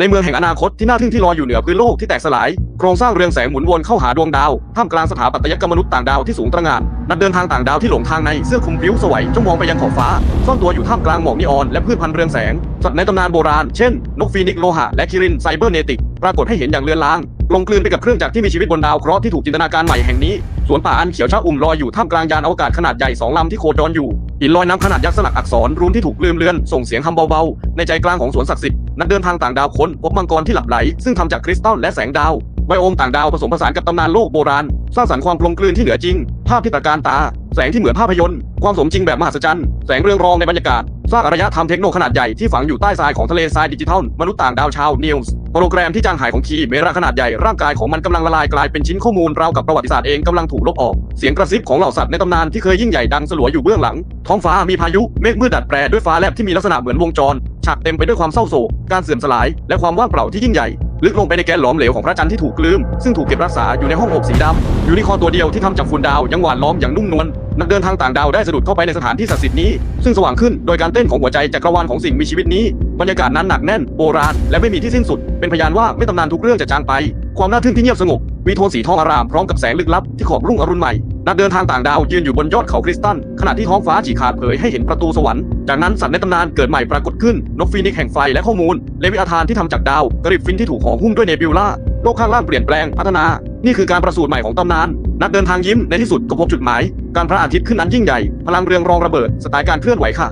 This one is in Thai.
ในเมืองแห่งอนาคตที่น่าทึ่งที่ลอยอยู่เหนือพื้นโลกที่แตกสลาย โครงสร้างเรืองแสงหมุนวนเข้าหาดวงดาวท่ามกลางสถาปัตยกรรมมนุษย์ต่างดาวที่สูงตระหง่านนักเดินทางต่างดาวที่หลงทางในเสื้อคลุมพริ้วสวยจ้องมองไปยังขอบฟ้า ซ่อนตัวอยู่ท่ามกลางหมอกนีออนและพืชพันธุ์เรืองแสงสัตว์ในตำนานโบราณเช่น นกฟีนิกซ์โลหะและคิรินไซเบอร์เนติก ปรากฏให้เห็นอย่างเลือนลางลงกลืนไปกับเครื่องจักรที่มีชีวิตบนดาวเคราะห์ที่ถูกจินตนาการใหม่แห่งนี้ สวนป่าอันเขียวชอุ่มลอยอยู่ท่ามกลางยานอวกาศขนาดใหญ่สองลำที่โคจรอยู่หินลอยน้ำขนาดยักษ์สลักอักษรรูนที่ถูกลืมเลือน ส่งเสียงคำเบาๆ ในใจกลางของสวนศักดิ์สิทธิ์นักเดินทางต่างดาวค้นพบมังกรที่หลับไหล ซึ่งทำจากคริสตัลและแสงดาวไบโอมต่างดาวผสมผสานกับตำนานโลกโบราณ สร้างสรรค์ความกลมกลืนที่เหนือจริง ภาพที่ตระการตา แสงที่เหมือนภาพยนตร์ ความสมจริงแบบมหัศจรรย์ แสงเรืองรองในบรรยากาศ สร้างอารยธรรมเทคโนขนาดใหญ่ที่ฝังอยู่ใต้ทรายของทะเลทรายดิจิทัล มนุษย์ต่างดาวชาวนิวส์ โปรแกรมที่จางหายของคีเมราขนาดใหญ่ร่างกายของมันกำลังละลายกลายเป็นชิ้นข้อมูลราวกับประวัติศาสตร์เองกำลังถูกลบออก เสียงกระซิบของเหล่าสัตว์ในตำนานที่เคยยิ่งใหญ่ดังสลัวอยู่เบื้องหลัง ท้องฟ้ามีพายุเมฆมืดดัดแปรด้วยฟ้าแลบที่มีลักษณะเหมือนวงจรฉากเต็มไปด้วยความเศร้าโศกการเสื่อมสลาย และความว่างเปล่าที่ยิ่งใหญ่ ลึกลงไปในแกนหลอมเหลวของพระจันทร์ที่ถูกกลืม ซึ่งถูกเก็บรักษาอยู่ในห้องอบสีดำยูนิคอร์นตัวเดียวที่ทำจากฝุ่นดาวยังหวานล้อมอย่างนุ่มนวลนักเดินทางต่างดาวได้สะดุดเข้าไปในสถานที่ศักดิ์สิทธิ์นี้ ซึ่งสว่างขึ้นโดยการเต้นของหัวใจจักรวาลของสิ่งมีชีวิตนี้ บรรยากาศนั้นหนักแน่น โบราณ และไม่มีที่สิ้นสุด เป็นพยานว่าไม่ตำนานทุกเรื่องจะจางไป ความน่าทึ่งที่เงียบสงบ มีโทนสีทองอารามพร้อมกับแสงลึกลับที่ขอบรุ่งอรุณใหม่ นักเดินทางต่างดาวยืนอยู่บนยอดเขาคริสตัน ขณะที่ท้องฟ้าฉีกขาดเผยให้เห็นประตูสวรรค์ จากนั้นสัตว์ในตำนานเกิดใหม่ปรากฏขึ้น นกฟีนิกซ์แห่งไฟและข้อมูล เลวิอาธานที่ทำจากดาว กริบฟินที่ถูกห่อหุ้มด้วยเนบิวล่า โลกข้างล่างเปลี่ยนแปลงพัฒนา นี่คือการประสูติใหม่ของตำนาน นักเดินทางยิ้มในที่สุดก็พบจุดหมาย การพระอาทิตย์ขึ้นอันยิ่งใหญ่ พลังเรืองรองระเบิด สไตล์การเคลื่อนไหวค่ะ